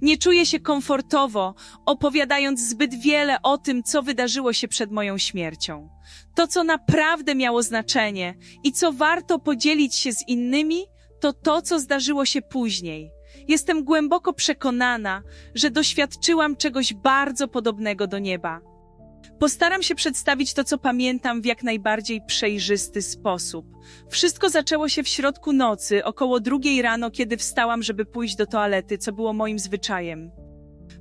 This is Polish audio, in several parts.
Nie czuję się komfortowo, opowiadając zbyt wiele o tym, co wydarzyło się przed moją śmiercią. To, co naprawdę miało znaczenie i co warto podzielić się z innymi, to to, co zdarzyło się później. Jestem głęboko przekonana, że doświadczyłam czegoś bardzo podobnego do nieba. Postaram się przedstawić to, co pamiętam, w jak najbardziej przejrzysty sposób. Wszystko zaczęło się w środku nocy, około drugiej rano, kiedy wstałam, żeby pójść do toalety, co było moim zwyczajem.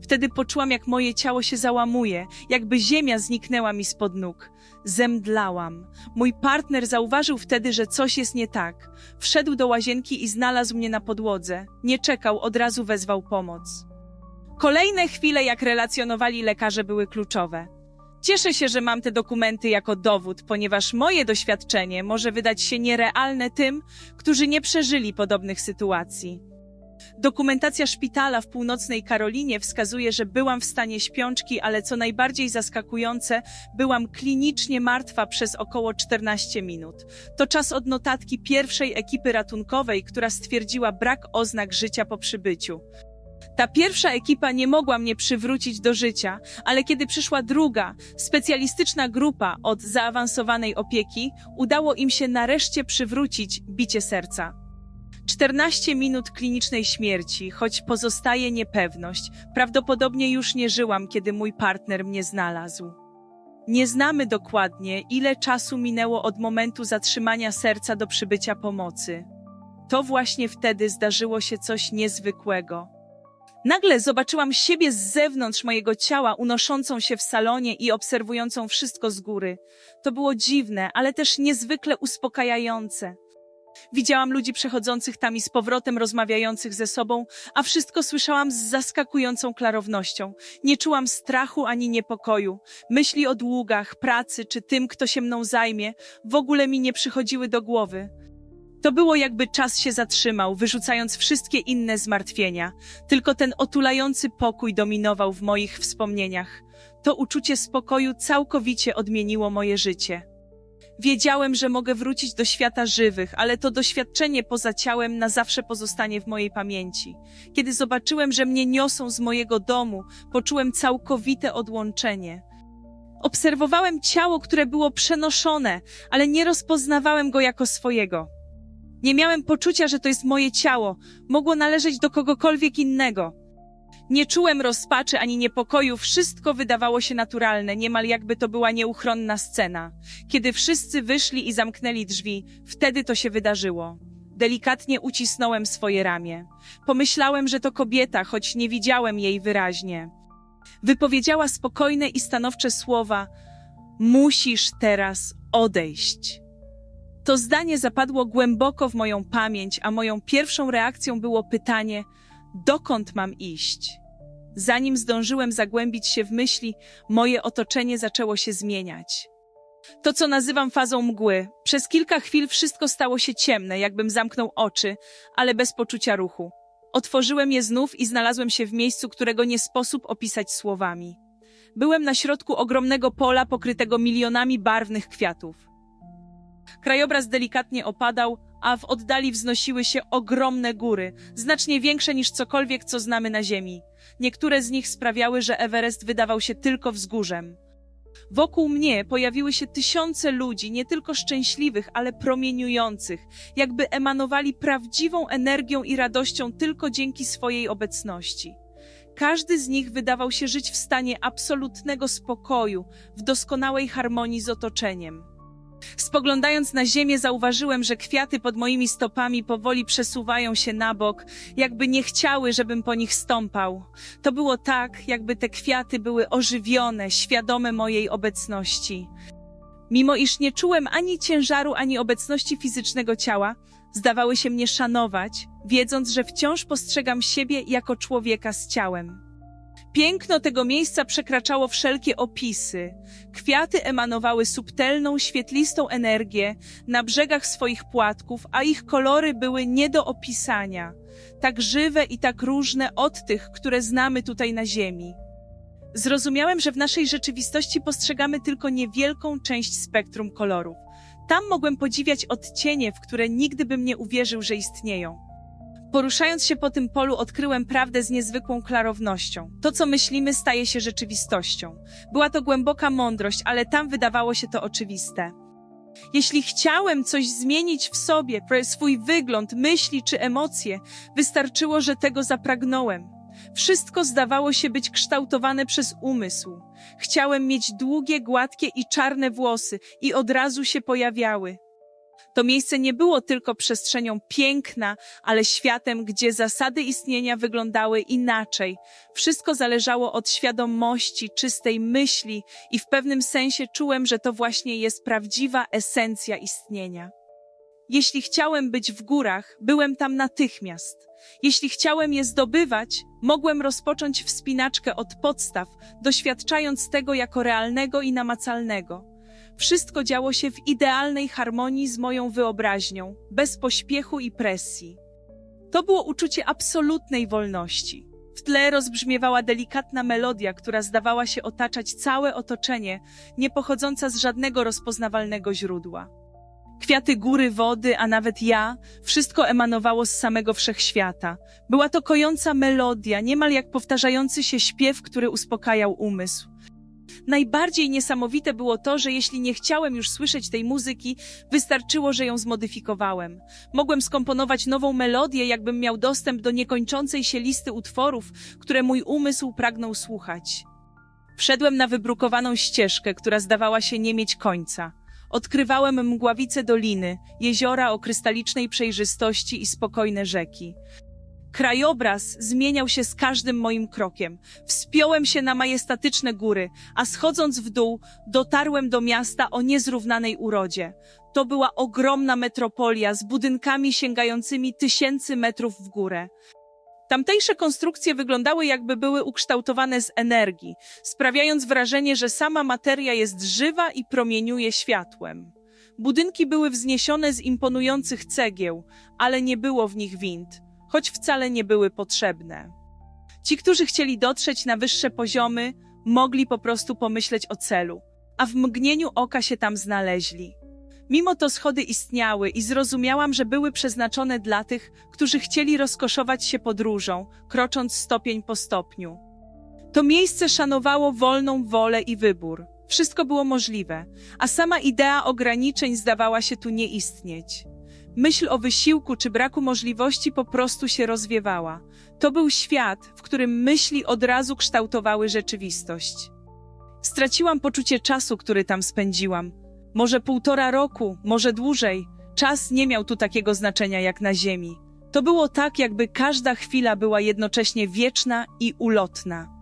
Wtedy poczułam, jak moje ciało się załamuje, jakby ziemia zniknęła mi spod nóg. Zemdlałam. Mój partner zauważył wtedy, że coś jest nie tak. Wszedł do łazienki i znalazł mnie na podłodze. Nie czekał, od razu wezwał pomoc. Kolejne chwile, jak relacjonowali lekarze, były kluczowe. Cieszę się, że mam te dokumenty jako dowód, ponieważ moje doświadczenie może wydać się nierealne tym, którzy nie przeżyli podobnych sytuacji. Dokumentacja szpitala w północnej Karolinie wskazuje, że byłam w stanie śpiączki, ale co najbardziej zaskakujące, byłam klinicznie martwa przez około 14 minut. To czas od notatki pierwszej ekipy ratunkowej, która stwierdziła brak oznak życia po przybyciu. Ta pierwsza ekipa nie mogła mnie przywrócić do życia, ale kiedy przyszła druga, specjalistyczna grupa od zaawansowanej opieki, udało im się nareszcie przywrócić bicie serca. 14 minut klinicznej śmierci, choć pozostaje niepewność, prawdopodobnie już nie żyłam, kiedy mój partner mnie znalazł. Nie znamy dokładnie, ile czasu minęło od momentu zatrzymania serca do przybycia pomocy. To właśnie wtedy zdarzyło się coś niezwykłego. Nagle zobaczyłam siebie z zewnątrz mojego ciała, unoszącą się w salonie i obserwującą wszystko z góry. To było dziwne, ale też niezwykle uspokajające. Widziałam ludzi przechodzących tam i z powrotem rozmawiających ze sobą, a wszystko słyszałam z zaskakującą klarownością. Nie czułam strachu ani niepokoju. Myśli o długach, pracy czy tym, kto się mną zajmie, w ogóle mi nie przychodziły do głowy. To było jakby czas się zatrzymał, wyrzucając wszystkie inne zmartwienia. Tylko ten otulający pokój dominował w moich wspomnieniach. To uczucie spokoju całkowicie odmieniło moje życie. Wiedziałem, że mogę wrócić do świata żywych, ale to doświadczenie poza ciałem na zawsze pozostanie w mojej pamięci. Kiedy zobaczyłem, że mnie niosą z mojego domu, poczułem całkowite odłączenie. Obserwowałem ciało, które było przenoszone, ale nie rozpoznawałem go jako swojego. Nie miałem poczucia, że to jest moje ciało, mogło należeć do kogokolwiek innego. Nie czułem rozpaczy ani niepokoju, wszystko wydawało się naturalne, niemal jakby to była nieuchronna scena. Kiedy wszyscy wyszli i zamknęli drzwi, wtedy to się wydarzyło. Delikatnie ucisnąłem swoje ramię. Pomyślałem, że to kobieta, choć nie widziałem jej wyraźnie. Wypowiedziała spokojne i stanowcze słowa: Musisz teraz odejść. To zdanie zapadło głęboko w moją pamięć, a moją pierwszą reakcją było pytanie: dokąd mam iść? Zanim zdążyłem zagłębić się w myśli, moje otoczenie zaczęło się zmieniać. To, co nazywam fazą mgły. Przez kilka chwil wszystko stało się ciemne, jakbym zamknął oczy, ale bez poczucia ruchu. Otworzyłem je znów i znalazłem się w miejscu, którego nie sposób opisać słowami. Byłem na środku ogromnego pola pokrytego milionami barwnych kwiatów. Krajobraz delikatnie opadał, a w oddali wznosiły się ogromne góry, znacznie większe niż cokolwiek, co znamy na Ziemi. Niektóre z nich sprawiały, że Everest wydawał się tylko wzgórzem. Wokół mnie pojawiły się tysiące ludzi, nie tylko szczęśliwych, ale promieniujących, jakby emanowali prawdziwą energią i radością tylko dzięki swojej obecności. Każdy z nich wydawał się żyć w stanie absolutnego spokoju, w doskonałej harmonii z otoczeniem. Spoglądając na ziemię, zauważyłem, że kwiaty pod moimi stopami powoli przesuwają się na bok, jakby nie chciały, żebym po nich stąpał. To było tak, jakby te kwiaty były ożywione, świadome mojej obecności. Mimo iż nie czułem ani ciężaru, ani obecności fizycznego ciała, zdawały się mnie szanować, wiedząc, że wciąż postrzegam siebie jako człowieka z ciałem. Piękno tego miejsca przekraczało wszelkie opisy. Kwiaty emanowały subtelną, świetlistą energię na brzegach swoich płatków, a ich kolory były nie do opisania. Tak żywe i tak różne od tych, które znamy tutaj na Ziemi. Zrozumiałem, że w naszej rzeczywistości postrzegamy tylko niewielką część spektrum kolorów. Tam mogłem podziwiać odcienie, w które nigdy bym nie uwierzył, że istnieją. Poruszając się po tym polu, odkryłem prawdę z niezwykłą klarownością. To, co myślimy, staje się rzeczywistością. Była to głęboka mądrość, ale tam wydawało się to oczywiste. Jeśli chciałem coś zmienić w sobie, swój wygląd, myśli czy emocje, wystarczyło, że tego zapragnąłem. Wszystko zdawało się być kształtowane przez umysł. Chciałem mieć długie, gładkie i czarne włosy i od razu się pojawiały. To miejsce nie było tylko przestrzenią piękna, ale światem, gdzie zasady istnienia wyglądały inaczej. Wszystko zależało od świadomości, czystej myśli i w pewnym sensie czułem, że to właśnie jest prawdziwa esencja istnienia. Jeśli chciałem być w górach, byłem tam natychmiast. Jeśli chciałem je zdobywać, mogłem rozpocząć wspinaczkę od podstaw, doświadczając tego jako realnego i namacalnego. Wszystko działo się w idealnej harmonii z moją wyobraźnią, bez pośpiechu i presji. To było uczucie absolutnej wolności. W tle rozbrzmiewała delikatna melodia, która zdawała się otaczać całe otoczenie, nie pochodząca z żadnego rozpoznawalnego źródła. Kwiaty góry, wody, a nawet ja, wszystko emanowało z samego wszechświata. Była to kojąca melodia, niemal jak powtarzający się śpiew, który uspokajał umysł. Najbardziej niesamowite było to, że jeśli nie chciałem już słyszeć tej muzyki, wystarczyło, że ją zmodyfikowałem. Mogłem skomponować nową melodię, jakbym miał dostęp do niekończącej się listy utworów, które mój umysł pragnął słuchać. Wszedłem na wybrukowaną ścieżkę, która zdawała się nie mieć końca. Odkrywałem mgławice doliny, jeziora o krystalicznej przejrzystości i spokojne rzeki. Krajobraz zmieniał się z każdym moim krokiem. Wspiąłem się na majestatyczne góry, a schodząc w dół, dotarłem do miasta o niezrównanej urodzie. To była ogromna metropolia z budynkami sięgającymi tysięcy metrów w górę. Tamtejsze konstrukcje wyglądały jakby były ukształtowane z energii, sprawiając wrażenie, że sama materia jest żywa i promieniuje światłem. Budynki były wzniesione z imponujących cegieł, ale nie było w nich wind, choć wcale nie były potrzebne. Ci, którzy chcieli dotrzeć na wyższe poziomy, mogli po prostu pomyśleć o celu, a w mgnieniu oka się tam znaleźli. Mimo to schody istniały i zrozumiałam, że były przeznaczone dla tych, którzy chcieli rozkoszować się podróżą, krocząc stopień po stopniu. To miejsce szanowało wolną wolę i wybór. Wszystko było możliwe, a sama idea ograniczeń zdawała się tu nie istnieć. Myśl o wysiłku czy braku możliwości po prostu się rozwiewała. To był świat, w którym myśli od razu kształtowały rzeczywistość. Straciłam poczucie czasu, który tam spędziłam. Może półtora roku, może dłużej. Czas nie miał tu takiego znaczenia jak na Ziemi. To było tak, jakby każda chwila była jednocześnie wieczna i ulotna.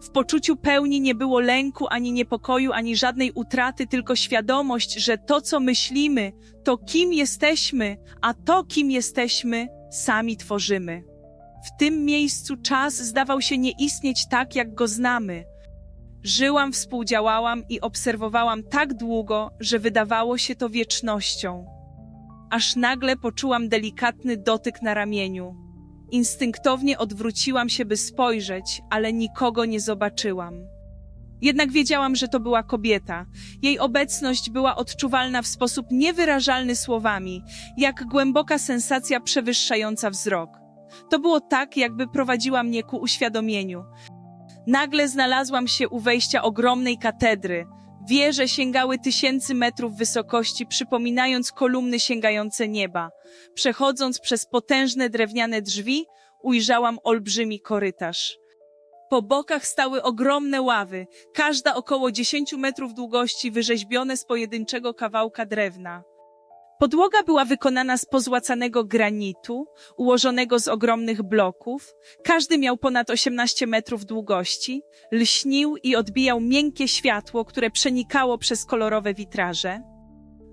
W poczuciu pełni nie było lęku, ani niepokoju, ani żadnej utraty, tylko świadomość, że to, co myślimy, to kim jesteśmy, a to, kim jesteśmy, sami tworzymy. W tym miejscu czas zdawał się nie istnieć tak, jak go znamy. Żyłam, współdziałałam i obserwowałam tak długo, że wydawało się to wiecznością. Aż nagle poczułam delikatny dotyk na ramieniu. Instynktownie odwróciłam się, by spojrzeć, ale nikogo nie zobaczyłam. Jednak wiedziałam, że to była kobieta. Jej obecność była odczuwalna w sposób niewyrażalny słowami, jak głęboka sensacja przewyższająca wzrok. To było tak, jakby prowadziła mnie ku uświadomieniu. Nagle znalazłam się u wejścia ogromnej katedry. Wieże sięgały tysięcy metrów wysokości, przypominając kolumny sięgające nieba. Przechodząc przez potężne drewniane drzwi, ujrzałam olbrzymi korytarz. Po bokach stały ogromne ławy, każda około 10 metrów długości, wyrzeźbione z pojedynczego kawałka drewna. Podłoga była wykonana z pozłacanego granitu, ułożonego z ogromnych bloków. Każdy miał ponad 18 metrów długości, lśnił i odbijał miękkie światło, które przenikało przez kolorowe witraże.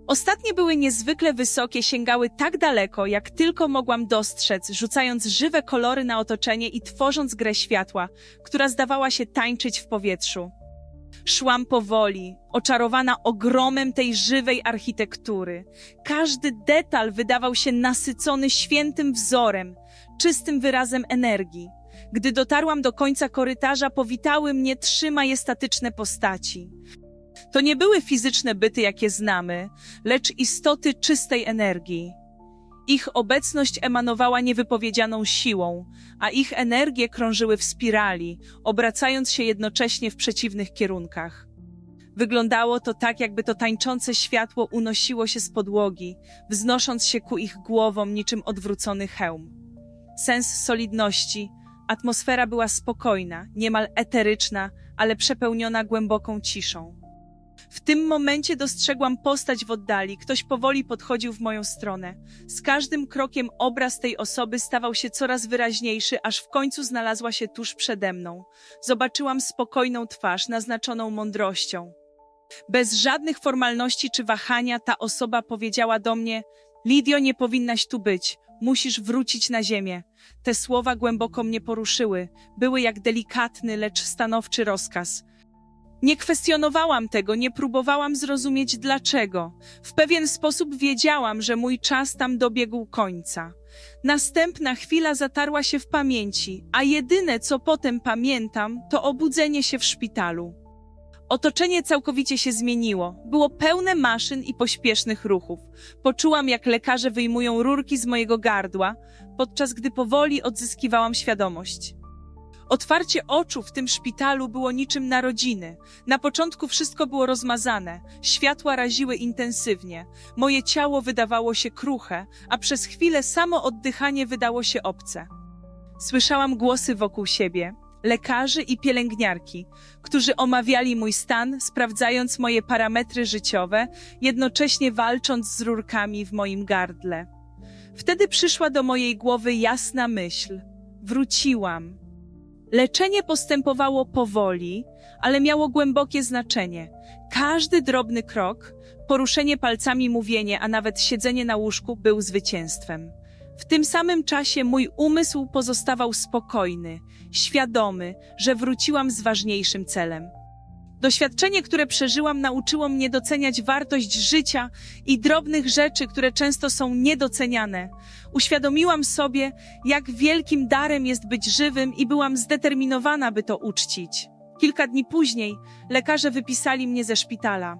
Ostatnie były niezwykle wysokie, sięgały tak daleko, jak tylko mogłam dostrzec, rzucając żywe kolory na otoczenie i tworząc grę światła, która zdawała się tańczyć w powietrzu. Szłam powoli, oczarowana ogromem tej żywej architektury. Każdy detal wydawał się nasycony świętym wzorem, czystym wyrazem energii. Gdy dotarłam do końca korytarza, powitały mnie trzy majestatyczne postaci. To nie były fizyczne byty, jakie znamy, lecz istoty czystej energii. Ich obecność emanowała niewypowiedzianą siłą, a ich energie krążyły w spirali, obracając się jednocześnie w przeciwnych kierunkach. Wyglądało to tak, jakby to tańczące światło unosiło się z podłogi, wznosząc się ku ich głowom niczym odwrócony hełm. Sens solidności, atmosfera była spokojna, niemal eteryczna, ale przepełniona głęboką ciszą. W tym momencie dostrzegłam postać w oddali, ktoś powoli podchodził w moją stronę. Z każdym krokiem obraz tej osoby stawał się coraz wyraźniejszy, aż w końcu znalazła się tuż przede mną. Zobaczyłam spokojną twarz, naznaczoną mądrością. Bez żadnych formalności czy wahania ta osoba powiedziała do mnie: Lidio, nie powinnaś tu być, musisz wrócić na ziemię. Te słowa głęboko mnie poruszyły, były jak delikatny, lecz stanowczy rozkaz. Nie kwestionowałam tego, nie próbowałam zrozumieć dlaczego. W pewien sposób wiedziałam, że mój czas tam dobiegł końca. Następna chwila zatarła się w pamięci, a jedyne co potem pamiętam, to obudzenie się w szpitalu. Otoczenie całkowicie się zmieniło. Było pełne maszyn i pośpiesznych ruchów. Poczułam, jak lekarze wyjmują rurki z mojego gardła, podczas gdy powoli odzyskiwałam świadomość. Otwarcie oczu w tym szpitalu było niczym narodziny. Na początku wszystko było rozmazane, światła raziły intensywnie, moje ciało wydawało się kruche, a przez chwilę samo oddychanie wydało się obce. Słyszałam głosy wokół siebie, lekarzy i pielęgniarki, którzy omawiali mój stan, sprawdzając moje parametry życiowe, jednocześnie walcząc z rurkami w moim gardle. Wtedy przyszła do mojej głowy jasna myśl. Wróciłam. Leczenie postępowało powoli, ale miało głębokie znaczenie. Każdy drobny krok, poruszenie palcami mówienie, a nawet siedzenie na łóżku był zwycięstwem. W tym samym czasie mój umysł pozostawał spokojny, świadomy, że wróciłam z ważniejszym celem. Doświadczenie, które przeżyłam, nauczyło mnie doceniać wartość życia i drobnych rzeczy, które często są niedoceniane. Uświadomiłam sobie, jak wielkim darem jest być żywym i byłam zdeterminowana, by to uczcić. Kilka dni później lekarze wypisali mnie ze szpitala.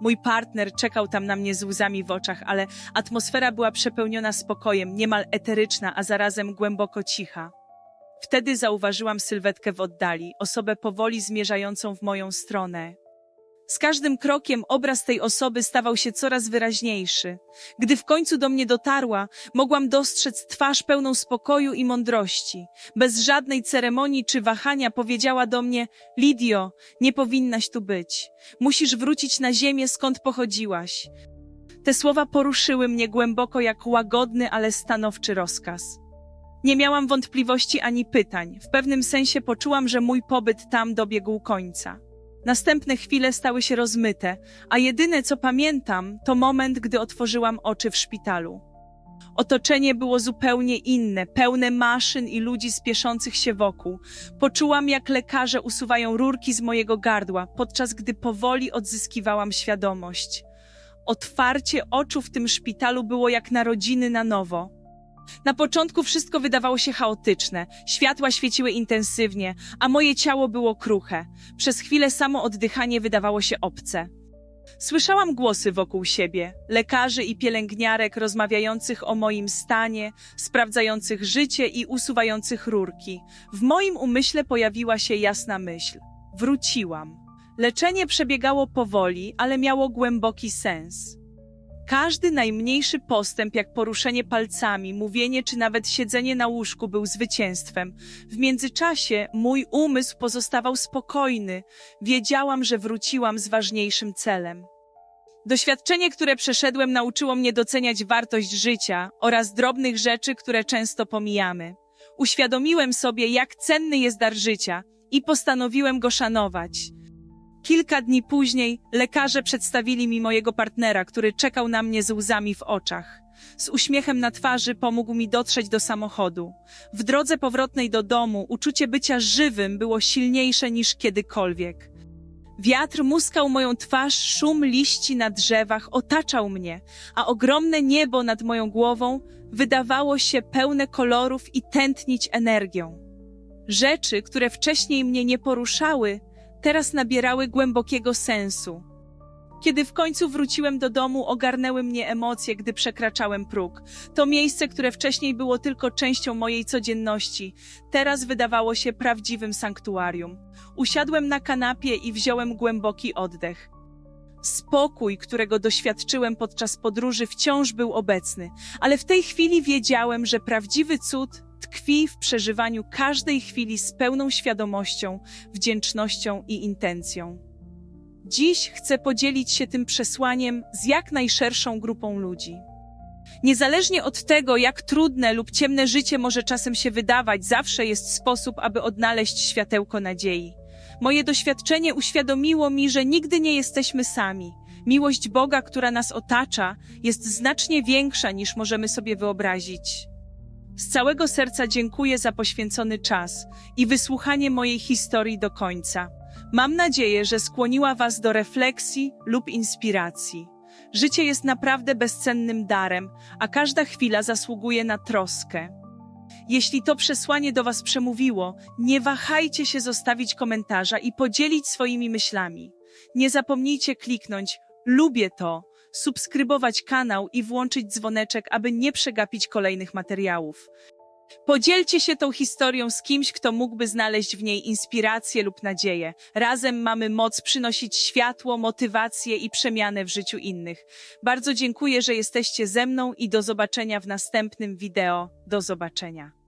Mój partner czekał tam na mnie z łzami w oczach, ale atmosfera była przepełniona spokojem, niemal eteryczna, a zarazem głęboko cicha. Wtedy zauważyłam sylwetkę w oddali, osobę powoli zmierzającą w moją stronę. Z każdym krokiem obraz tej osoby stawał się coraz wyraźniejszy. Gdy w końcu do mnie dotarła, mogłam dostrzec twarz pełną spokoju i mądrości. Bez żadnej ceremonii czy wahania powiedziała do mnie: Lidio, nie powinnaś tu być. Musisz wrócić na ziemię, skąd pochodziłaś. Te słowa poruszyły mnie głęboko jak łagodny, ale stanowczy rozkaz. Nie miałam wątpliwości ani pytań. W pewnym sensie poczułam, że mój pobyt tam dobiegł końca. Następne chwile stały się rozmyte, a jedyne co pamiętam, to moment, gdy otworzyłam oczy w szpitalu. Otoczenie było zupełnie inne, pełne maszyn i ludzi spieszących się wokół. Poczułam, jak lekarze usuwają rurki z mojego gardła, podczas gdy powoli odzyskiwałam świadomość. Otwarcie oczu w tym szpitalu było jak narodziny na nowo. Na początku wszystko wydawało się chaotyczne, światła świeciły intensywnie, a moje ciało było kruche. Przez chwilę samo oddychanie wydawało się obce. Słyszałam głosy wokół siebie, lekarzy i pielęgniarek rozmawiających o moim stanie, sprawdzających życie i usuwających rurki. W moim umyśle pojawiła się jasna myśl. Wróciłam. Leczenie przebiegało powoli, ale miało głęboki sens. Każdy najmniejszy postęp, jak poruszenie palcami, mówienie czy nawet siedzenie na łóżku był zwycięstwem. W międzyczasie mój umysł pozostawał spokojny. Wiedziałam, że wróciłam z ważniejszym celem. Doświadczenie, które przeszedłem, nauczyło mnie doceniać wartość życia oraz drobnych rzeczy, które często pomijamy. Uświadomiłem sobie, jak cenny jest dar życia i postanowiłem go szanować. Kilka dni później lekarze przedstawili mi mojego partnera, który czekał na mnie z łzami w oczach. Z uśmiechem na twarzy pomógł mi dotrzeć do samochodu. W drodze powrotnej do domu uczucie bycia żywym było silniejsze niż kiedykolwiek. Wiatr muskał moją twarz, szum liści na drzewach otaczał mnie, a ogromne niebo nad moją głową wydawało się pełne kolorów i tętnić energią. Rzeczy, które wcześniej mnie nie poruszały, teraz nabierały głębokiego sensu. Kiedy w końcu wróciłem do domu, ogarnęły mnie emocje, gdy przekraczałem próg. To miejsce, które wcześniej było tylko częścią mojej codzienności, teraz wydawało się prawdziwym sanktuarium. Usiadłem na kanapie i wziąłem głęboki oddech. Spokój, którego doświadczyłem podczas podróży, wciąż był obecny, ale w tej chwili wiedziałem, że prawdziwy cud tkwi w przeżywaniu każdej chwili z pełną świadomością, wdzięcznością i intencją. Dziś chcę podzielić się tym przesłaniem z jak najszerszą grupą ludzi. Niezależnie od tego, jak trudne lub ciemne życie może czasem się wydawać, zawsze jest sposób, aby odnaleźć światełko nadziei. Moje doświadczenie uświadomiło mi, że nigdy nie jesteśmy sami. Miłość Boga, która nas otacza, jest znacznie większa niż możemy sobie wyobrazić. Z całego serca dziękuję za poświęcony czas i wysłuchanie mojej historii do końca. Mam nadzieję, że skłoniła Was do refleksji lub inspiracji. Życie jest naprawdę bezcennym darem, a każda chwila zasługuje na troskę. Jeśli to przesłanie do Was przemówiło, nie wahajcie się zostawić komentarza i podzielić swoimi myślami. Nie zapomnijcie kliknąć lubię to, subskrybować kanał i włączyć dzwoneczek, aby nie przegapić kolejnych materiałów. Podzielcie się tą historią z kimś, kto mógłby znaleźć w niej inspirację lub nadzieję. Razem mamy moc przynosić światło, motywację i przemianę w życiu innych. Bardzo dziękuję, że jesteście ze mną i do zobaczenia w następnym wideo. Do zobaczenia.